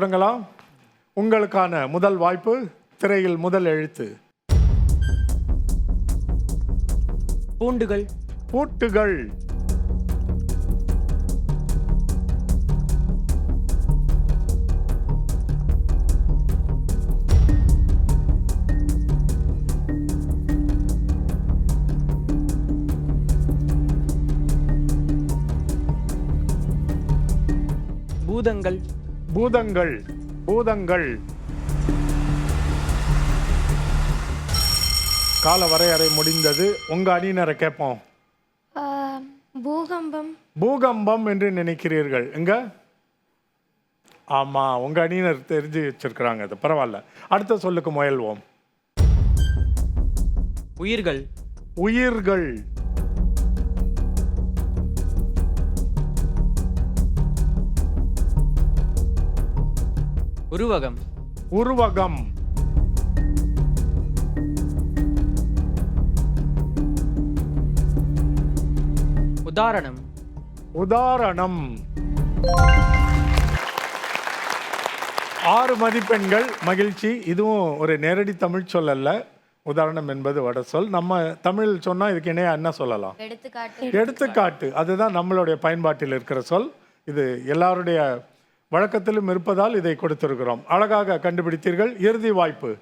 தொடங்கலாம். உங்களுக்கான முதல் வாய்ப்பு திரையில் முதல் எழுத்து. பூண்டுகள். பூட்டுகள். பூதங்கள். பூதங்கள் பூதங்கள். கால வரையறை முடிந்தது. உங்க அணியினரை கேட்போம். பூகம்பம். பூகம்பம் என்று நினைக்கிறீர்கள். எங்க? ஆமா உங்க அணியினர் தெரிஞ்சு வச்சிருக்கிறாங்க அது. பரவாயில்ல. அடுத்த சொல்லுக்கு முயல்வோம். உயிர்கள். உயிர்கள். உருவகம். உருவகம். உதாரணம். உதாரணம். ஆறு மதிப்பெண்கள் மகிழ்ச்சி இதுவும் ஒரு நேரடி தமிழ் சொல் அல்ல உதாரணம் என்பது வட சொல். நம்ம தமிழ் சொன்னா இதுக்கு இணையா என்ன சொல்லலாம்? எடுத்துக்காட்டு. எடுத்துக்காட்டு. அதுதான் நம்மளுடைய பயன்பாட்டில் இருக்கிற சொல். இது எல்லாருடைய வழக்கத்திலும் இருப்பதால் இதை கொடுத்திருக்கிறோம். அழகாக கண்டுபிடித்தீர்கள். இறுதி வாய்ப்பு.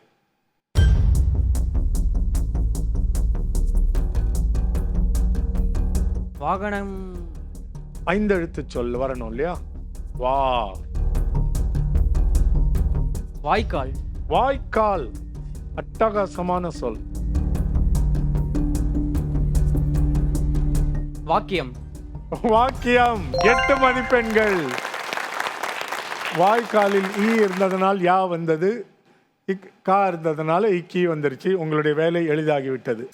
வாகனம். ஐந்தெழுத்து சொல் வரணும் இல்லையா? வா வாய்க்கால். வாய்க்கால். அட்டகாசமான சொல். வாக்கியம். வாக்கியம். எட்டு மதிப்பெண்கள். வாய்க்காலில் ஈ இருந்ததனால் யா வந்தது இக் கா இருந்ததுனால இக்கி வந்துருச்சு. உங்களுடைய வேலை எளிதாகிவிட்டது.